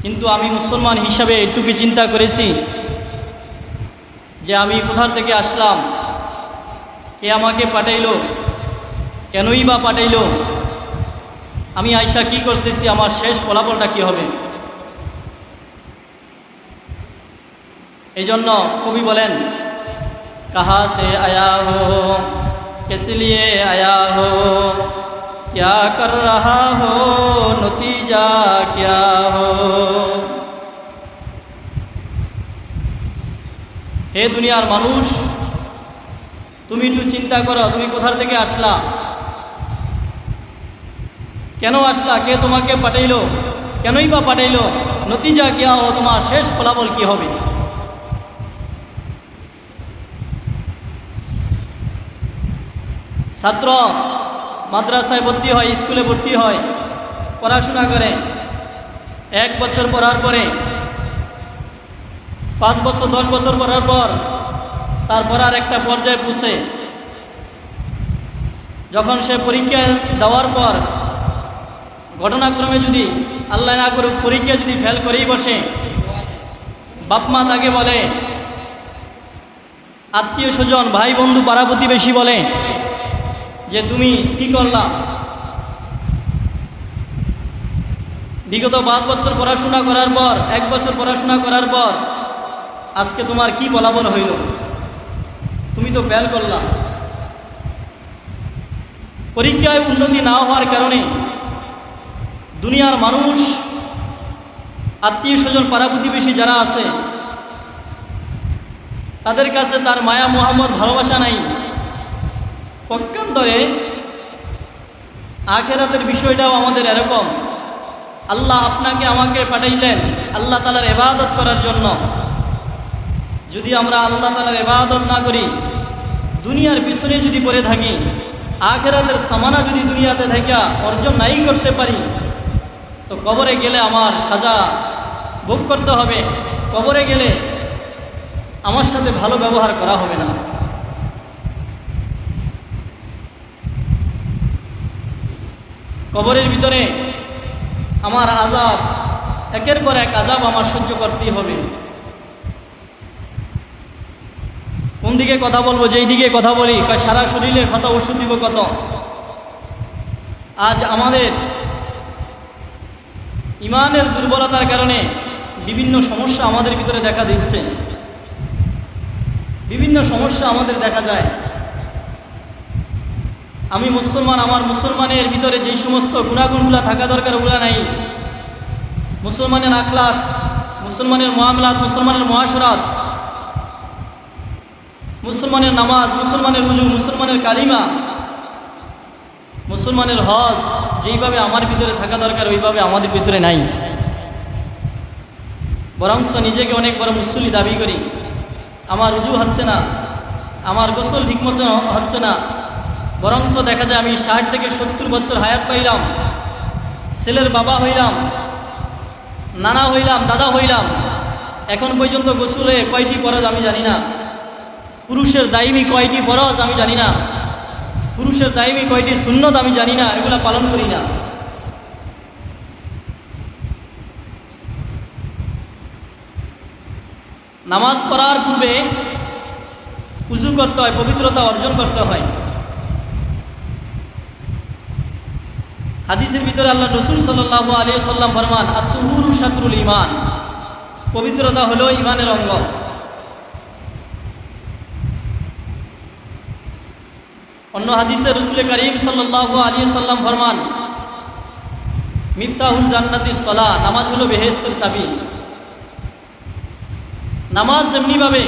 কিন্তু আমি মুসলমান হিসাবে একটুকু চিন্তা করেছি যে আমি কোথার থেকে আসলাম কে আমাকে পাঠাইলো কেনই বা পাঠাইলো আমি আয়সা কি করতেছি আমার শেষ ফলাফলটা কি হবে এই জন্য কবি বলেন কাহা সে আয়া হো किस लिए आया हो क्या कर रहा हो नतीजा क्या हो হে দুনিয়ার মানুষ, তুমি একটু চিন্তা করো, তুমি কোথার থেকে আসলা? কেন আসলা? কে তোমাকে পাঠাইলো? কেনই বা পাঠাইলো? নতিজা কিয়া ও তোমার শেষ ফলাফল কি হবে? ছাত্র, মাদ্রাসায় ভর্তি হয়, স্কুলে ভর্তি হয়, পড়াশোনা করে। এক বছর পড়ার পরে পাঁচ বছর, দশ বছর পড়ার পর তারপর আর একটা পর্যায়ে পুষে। যখন সে পরীক্ষা দেওয়ার পর ঘটনাক্রমে যদি আল্লাহ না করুক, পরীক্ষা যদি ফেল করেই বসে বাপমা তাকে বলে, আত্মীয় স্বজন, ভাই বন্ধু, পাড়া প্রতিবেশী বলে যে তুমি কি করলা? বিগত পাঁচ বছর পড়াশোনা করার পর, এক বছর পড়াশোনা করার পর আজকে তোমার কি বলাবল হইল? তুমি তো ফেল করলা। পরীক্ষায় উন্নতি না হওয়ার কারণে দুনিয়ার মানুষ, আত্মীয় স্বজন, পাড়া প্রতিবেশী যারা আছে, তাদের কাছে তার মায়া মোহাম্মদ ভালোবাসা নাই। পক্ষান্তরে আখেরাতের বিষয়টাও আমাদের এরকম। আল্লাহ আপনাকে আমাকে পাঠাইলেন, আল্লাহ তালার এবাদত করার জন্য। যদি আমরা আল্লাহ তালার এবাদত না করি, দুনিয়ার পিছনে যদি পড়ে থাকি, আখেরাতের সামানা যদি দুনিয়াতে থেকে অর্জন নাই করতে পারি, তো কবরে গেলে আমার সাজা ভোগ করতে হবে। কবরে গেলে আমার সাথে ভালো ব্যবহার করা হবে না। কবরের ভিতরে আমার আজাব একের পর এক আজাব আমার সহ্য করতেই হবে। কোন দিকে কথা বলব, যেই দিকে কথা বলি সারা শরীরে কথা, ওষুধ দিব কত? আজ আমাদের ইমানের দুর্বলতার কারণে বিভিন্ন সমস্যা আমাদের ভিতরে দেখা দিচ্ছে। বিভিন্ন সমস্যা আমাদের দেখা যায়। আমি মুসলমান, আমার মুসলমানের ভিতরে যেই সমস্ত গুণাগুণগুলো থাকা দরকার, ওগুলা নাই। মুসলমানের আখলাক মুসলমানের মহামলাত মুসলমানের মহাসরাত মুসলমানের নামাজ, মুসলমানের রুজু মুসলমানের কালিমা, মুসলমানের হজ, যেইভাবে আমার ভিতরে থাকা দরকার, ওইভাবে আমাদের ভিতরে নাই। বরংস নিজেকে অনেক বড় মুসল্লি দাবি করি। আমার রুজু হচ্ছে না, আমার গোসল ঠিকমতো হচ্ছে না। বরংস দেখা যায় আমি ষাট থেকে সত্তর বছর হায়াত পাইলাম, ছেলের বাবা হইলাম, নানা হইলাম, দাদা হইলাম। এখন পর্যন্ত গোসলে কয়টি ফরজ আমি জানি না। পুরুষের দায়মি কয়টি ফরজ আমি জানি না। পুরুষের দায়মি কয়টি সুন্নত আমি জানি না, এগুলা পালন করি না। নামাজ পড়ার পূর্বে উজু করতে হয়, পবিত্রতা অর্জন করতে হয়। হাদিসের ভিতরে আল্লাহ রসুল সাল্লাহ আলী সাল্লাম ফরমান আত্মহুরু শাত্রুল ইমান পবিত্রতা হলো ইমানের অঙ্গ। অন্য হাদিসে রসুল করিম সাল্লাহ আলী সাল্লাম ফরমান, মিফতাহুল জান্নাতি সলা নামাজ হলো বেহেস্তের সাবি নামাজ যেমনিভাবে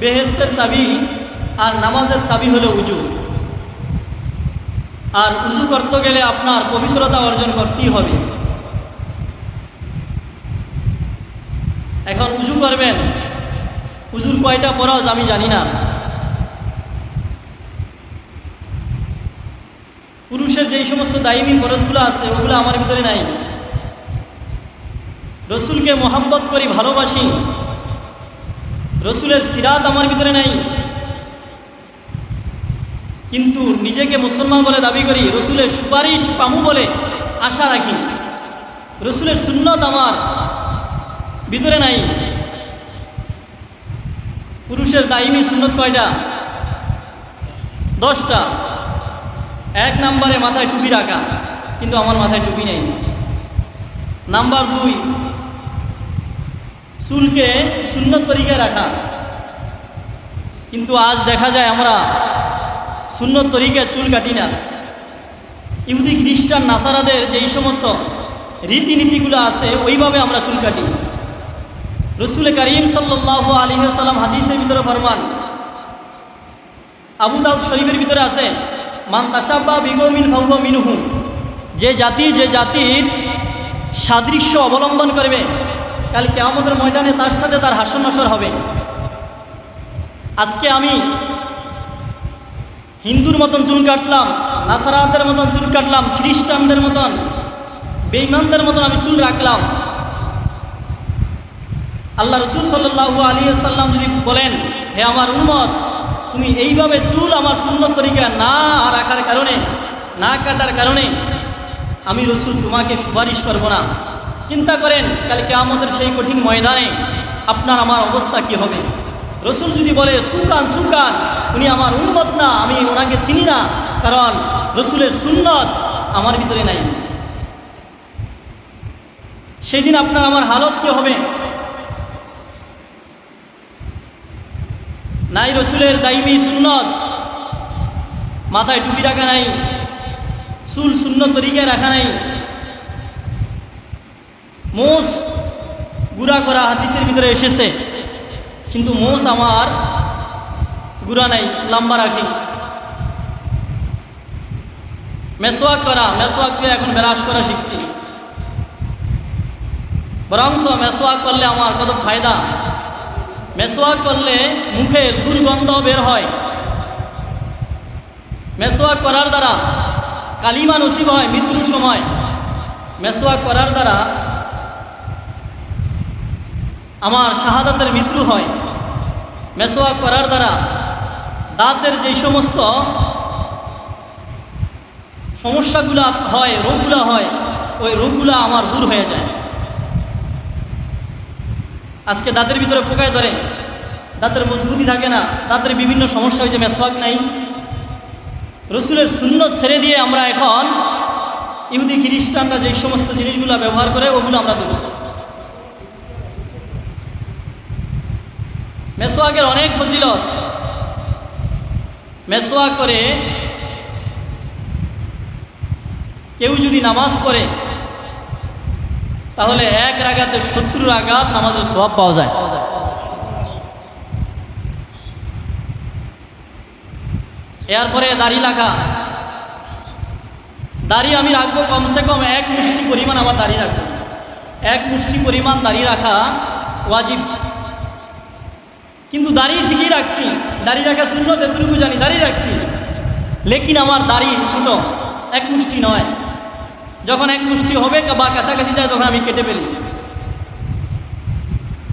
বেহেস্তের সাবি আর নামাজের সাবি হলো উজু। আর উজু করতে গেলে আপনার পবিত্রতা অর্জন করতেই হবে। এখন উজু করবেন, উজুর কয়টা পরজ আমি জানি না। পুরুষের যেই সমস্ত দায়মি ফরজগুলো আছে, ওগুলো আমার ভিতরে নাই। রসুলকে মোহাব্বত করি, ভালোবাসি। রসুলের সিরাত আমার ভিতরে নাই। কিন্তু নিজেকে মুসলমান বলে দাবি করি, রসুলের সুপারিশ পামু বলে আশা রাখি। রসুলের সুন্নত আমার ভিতরে নাই। পুরুষের দাইমি সুন্নত কয়টা? দশটা। এক নাম্বারে মাথায় টুপি রাখা, কিন্তু আমার মাথায় টুপি নেই। নাম্বার দুই, চুলকে সুন্নত তরিকায় রাখা। কিন্তু আজ দেখা যায় আমরা সুন্নত তরিকায় চুল কাটি না। ইহুদি, খ্রিস্টান, নাসারাদের যেই সমস্ত রীতিনীতিগুলো আছে, ওইভাবে আমরা চুল কাটি। রসুল করিম সাল্লাহ আলী সাল্লাম হাদিসের ভিতরে ফরমান, আবু দাউদ শরীফের ভিতরে আছে মান তাসাব্বা বিগমিন ফাউহ মিনুহু। যে জাতি, যে জাতির সাদৃশ্য অবলম্বন করবে, কাল কেয়ামতের ময়দানে তার সাথে তার হাসন নসর হবে। আজকে আমি হিন্দুর মতন চুল কাটলাম, নাসারাদের মতন চুল কাটলাম, খ্রিস্টানদের মতন বেইমানদের মতন আমি চুল রাখলাম। আল্লাহ রসুল সাল্লাহু আলী সাল্লাম যদি বলেন, হে আমার উন্মত তুমি এইভাবে চুল আমার সুন্দর তরিকা না রাখার কারণে, না কাটার কারণে আমি রসুল তোমাকে সুপারিশ করব না। চিন্তা করেন কালকে আমাদের সেই কঠিন ময়দানে আপনার আমার অবস্থা কি হবে? রসুল যদি বলে, সুকান সুকান, উনি আমার উন্মত না, আমি ওনাকে চিনি না, কারণ রসুলের সুন্নত আমার ভিতরে নাই। সেদিন আপনার আমার হালত কি হবে? নাই রসুলের দাইমি সুন্নত। মাথায় টুপি রাখা নাই, চুল শূন্য তরিকায় রাখা নাই। মোষ গুড়া করা হাদিসের ভিতরে এসেছে, কিন্তু মোষ আমার গুড়া নাই, লম্বা রাখি। মেসোয়াক করা মেসোয়াককে এখন বেরাস করা শিখছি। বরংস মেসোয়াক করলে আমার কত ফায়দা। মেসোয়াক করলে মুখের দুর্গন্ধ বের হয়। মেসোয়াক করার দ্বারা কালিমা নসিব হয় মৃত্যুর সময়। মেসোয়াক করার দ্বারা আমার শাহাদাতের মৃত্যু হয়। মেসোয়াক করার দ্বারা দাঁতের যেই সমস্ত সমস্যাগুলো হয়, রোগগুলো হয়, ওই রোগগুলো আমার দূর হয়ে যায়। আজকে দাঁতের ভিতরে পোকায় ধরে। দাঁতের মজবুতি থাকে না, দাঁতের বিভিন্ন সমস্যা হয়েছে মেসওয়াক নাই। রসুলের শূন্য ছেড়ে দিয়ে আমরা এখন ইহুদি খ্রিস্টানরা যে সমস্ত জিনিসগুলো ব্যবহার করে, ওগুলো আমরা দোষ। মেসোয়াকের অনেক ফজিলত। মেসোয়াক করে, কেউ যদি নামাজ পড়ে তাহলে এক রাগাতে সত্তর রাগাত নামাজের সব পাওয়া যায়। এরপরে দাড়ি রাখা দাড়ি আমি রাখব কমসে কম এক মুষ্টি পরিমাণ আমার দাড়ি রাখব। এক মুষ্টি পরিমাণ দাড়ি রাখা ওয়াজিব। কিন্তু দাড়ি ঠিকই রাখছি। দাড়ি রাখা শূন্য তেতটুকু জানি, দাড়ি রাখছি। লেকিন আমার দাড়ি ছোটো এক মুষ্টি নয়। যখন এক মুষ্টি হবে, বা কাছাকাছি যায়, তখন আমি কেটে ফেলি।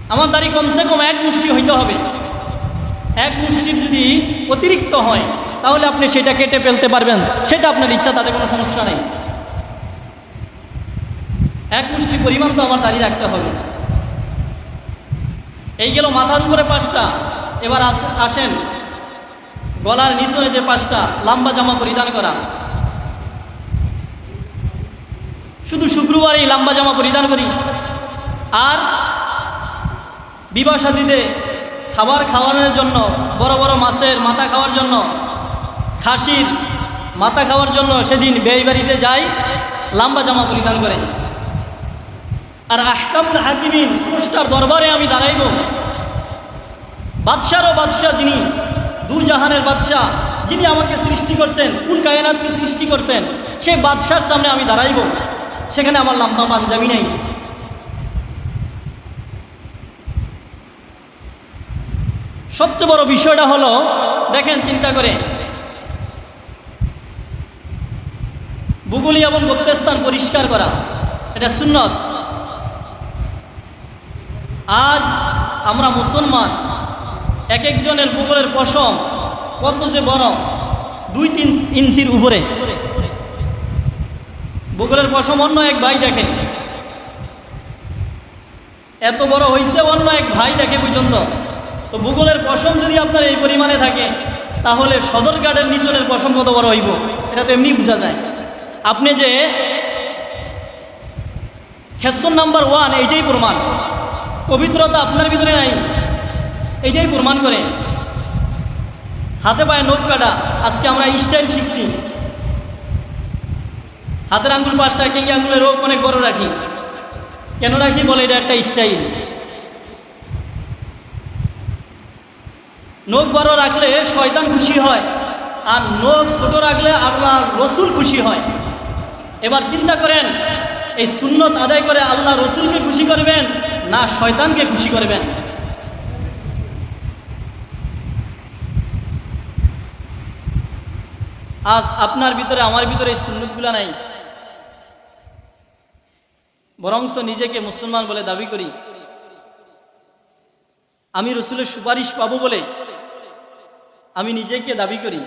আমার দাড়ি কমসে কম এক মুষ্টি হইতে হবে। এক মুষ্টির যদি অতিরিক্ত হয়, তাহলে আপনি সেটা কেটে ফেলতে পারবেন। সেটা আপনার ইচ্ছা, তাতে কোনো সমস্যা নেই। এক মুষ্টি পরিমাণ তো আমার দাঁড়িয়ে রাখতে হবে। এই গেল মাথার উপরে পাঁচটা এবার আসেন। গলার নিচনে যে পাঁচটা লম্বা জামা পরিধান করা। শুধু শুক্রবারেই লম্বা জামা পরিধান করি। আর বিবাহ সাথীতে খাবার খাওয়ানোর জন্য, বড় বড় মাছের মাথা খাওয়ার জন্য, খাসির মাথা খাওয়ার জন্য সেদিন বেই বাড়িতে যাই, লম্বা জামা পরিধান করে। আর আহকামুল হাকিমিন স্রষ্টার দরবারে আমি দাঁড়াইব। বাদশারও বাদশাহ যিনি, দু জাহানের বাদশাহ, যিনি আমাকে সৃষ্টি করছেন কুল কায়নাতকে সৃষ্টি করছেন, সেই বাদশার সামনে আমি দাঁড়াইব। সেখানে আমার লম্বা পাঞ্জাবি নেই। সবচেয়ে বড় বিষয়টা হলো, দেখেন চিন্তা করে। বুগুলি এবং বক্তস্থান পরিষ্কার করা, এটা সুন্নত। আজ আমরা মুসলমান, এক একজনের ভূগোলের পশম কত যে বড়, দুই তিন ইঞ্চির উপরে। বুগলের পশম অন্য এক ভাই দেখে। এত বড় হয়েছে অন্য এক ভাই দেখে পর্যন্ত। তো ভূগোলের পশম যদি আপনার এই পরিমাণে থাকে, তাহলে সদর সদরঘাটের নিচনের পশম কত বড় হইব? এটা তো এমনি বোঝা যায়। আপনি যে খেসন নাম্বার ওয়ান, এইটাই প্রমাণ। পবিত্রতা আপনার ভিতরে নাই, এইটাই প্রমাণ করে। হাতে পায়ে নোট কাটা, আজকে আমরা স্টাইল শিখছি। হাতের আঙ্গুল পাঁচটা কিংবা আঙ্গুলের রোগ অনেক বড় রাখি। কেন রাখি? বলে এটা একটা স্টাইল। নখ বড় রাখলে শয়তান খুশি হয়, আর নখ ছোট রাখলে আল্লাহ রসুল খুশি হয়। এবার চিন্তা করেন, এই সুন্নত আদায় করে আল্লাহ রসুলকে খুশি করবেন, না শয়তানকে খুশি করবেন? আজ আপনার ভিতরে, আমার ভিতরে এই সুন্নতগুলা নাই। বরংস নিজেকে মুসলমান বলে দাবি করি। আমি রসুলের সুপারিশ পাবো বলে আমি নিজেকে দাবি করি।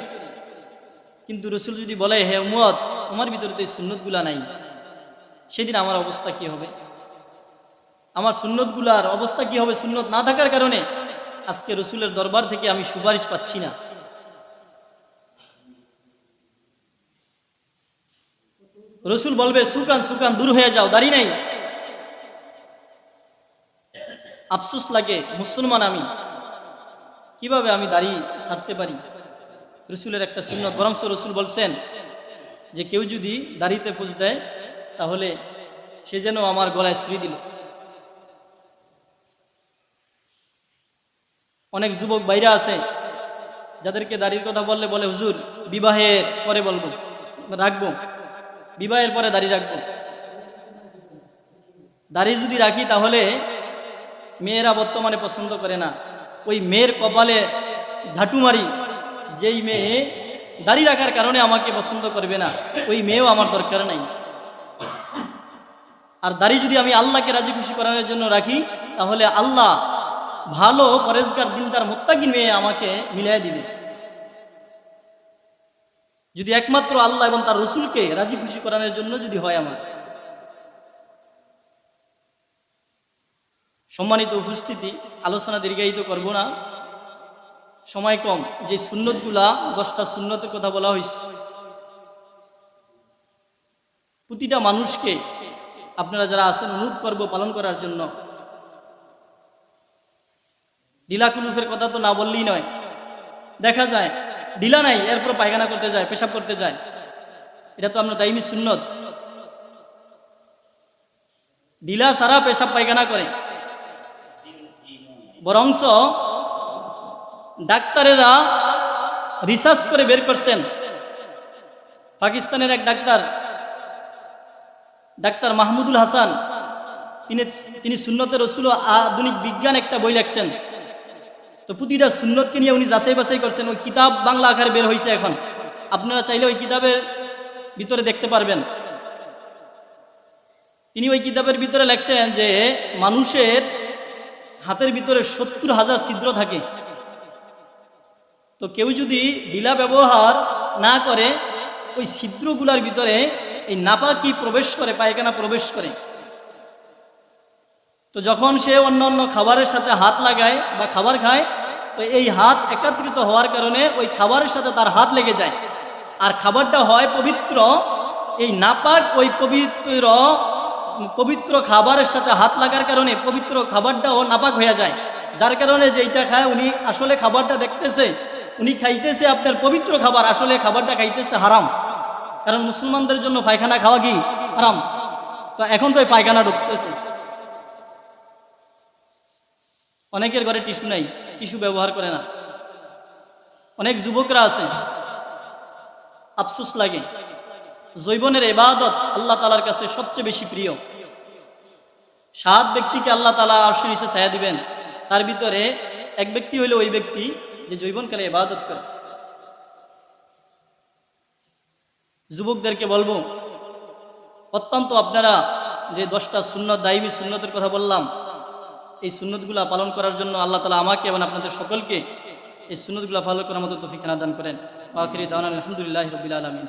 কিন্তু রসুল যদি বলে, হে উমত তোমার ভিতরে তো এই সুন্নতগুলা নাই। সেদিন আমার অবস্থা কি হবে? আমার সুন্নতগুলার অবস্থা কি হবে সুন্নত না থাকার কারণে আজকে রসুলের দরবার থেকে আমি সুপারিশ পাচ্ছি না। রসুল বলবে, সুকান সুকান, দূর হয়ে যাও, দাঁড়ি নাই। আফসুস লাগে, মুসলমান আমি। কীভাবে আমি দাড়ি ছাড়তে পারি? রসুলের একটা সুন্নত। বরংস রসুল বলছেন যে, কেউ যদি দাড়িতে পুজ দেয়, তাহলে সে যেন আমার গলায় ছুরি দিল। অনেক যুবক বাইরা আছে, যাদেরকে দাড়ির কথা বললে বলে, হুজুর, বিবাহের পরে বলব, রাখব। বিবাহের পরে দাড়ি রাখব। দাড়ি যদি রাখি তাহলে মেয়েরা বর্তমানে পছন্দ করে না। ওই মেয়ের কপালে ঝাঁটু মারি, যেই মেয়ে দাড়ি রাখার কারণে আমাকে পছন্দ করবে না, ওই মেয়েও আমার দরকার নাই। আর দাড়ি যদি আমি আল্লাহকে রাজি খুশি করানোর জন্য রাখি, তাহলে আল্লাহ ভালো পরেজগার দিন তার মোত্তাকি মেয়ে আমাকে মিলিয়ে দিবে। যদি একমাত্র আল্লাহ এবং তার রসুলকে রাজি খুশি করানোর জন্য যদি হয় আমার। সম্মানিত উপস্থিতি, আলোচনা দীর্ঘায়িত করব না। সময় কম, যে সুন্নতগুলা, দশটা সুন্নতের কথা বলা হয়েছে প্রতিটা মানুষকে আপনারা যারা আছেন, অনুরোধ করব পালন করার জন্য। ঢিলা কুলুফের কথা তো না বললেই নয়। দেখা যায় ঢিলা নাই এরপর পায়খানা করতে যায়, পেশাব করতে যায়। এটা তো আমরা দাইমি সুন্নত। ঢিলা সারা পেশাব পায়খানা করে। বরংস ডাক্তারেরা রিসার্চ করে বের করছেন। পাকিস্তানের এক ডাক্তার ডাক্তার মাহমুদুল হাসান, তিনি তিনি সুন্নতে রসুল আধুনিক বিজ্ঞান একটা বই লেখছেন। তো প্রতিটা সুন্নতকে নিয়ে উনি যাচাই বাছাই করছেন। ওই কিতাব বাংলা আকারে বের হয়েছে এখন। আপনারা চাইলে ওই কিতাবের ভিতরে দেখতে পারবেন। তিনি ওই কিতাবের ভিতরে লেখছেন যে, মানুষের হাতের ভিতরে সত্তর হাজার ছিদ্র থাকে। তো কেউ যদি ঢিলা ব্যবহার না করে, ওই ছিদ্রগুলার ভিতরে এই নাপাকি প্রবেশ করে, পায়খানা প্রবেশ করে। তো যখন সে অন্য অন্য খাবারের সাথে হাত লাগায় বা খাবার খায় তো এই হাত একত্রিত হওয়ার কারণে ওই খাবারের সাথে তার হাত লেগে যায়। আর খাবারটা হয় পবিত্র, এই নাপাক ওই পবিত্র পবিত্র খাবারের সাথে হাত লাগার কারণে পবিত্র খাবারটাও নাপাক হয়ে যায়। যার কারণে যেইটা খায় উনি আসলে খাবারটা দেখতেছে, উনি খাইতেছে আপনার পবিত্র খাবার, আসলে খাবারটা খাইতেছে হারাম। কারণ মুসলমানদের জন্য পায়খানা খাওয়া কি? হারাম। তো এখন তো এই পায়খানা ঢুকতেছে। অনেকের ঘরে টিস্যু নাই। টিস্যু ব্যবহার করে না। অনেক যুবকরা আছে। আফসোস লাগে। জৈবনের এবাদত আল্লাহ তালার কাছে সবচেয়ে বেশি প্রিয়। সাত ব্যক্তিকে আল্লাহ তালা আর্শ নিচে ছায়া দিবেন। তার ভিতরে এক ব্যক্তি হইল ওই ব্যক্তি যে জৈবনকালে এবাদত করে। যুবকদেরকে বলব, অত্যন্ত আপনারা যে দশটা সুন্নত দায়ী সুন্নতের কথা বললাম এই সুন্নতগুলা পালন করার জন্য আল্লাহ তালা আমাকে এবং আপনাদের সকলকে এই সুন্নতগুলা পালন করার মতো তফিকানা দান করেন। আখিরি দাওয়ান আলহামদুলিল্লাহ রবিল আলমিন।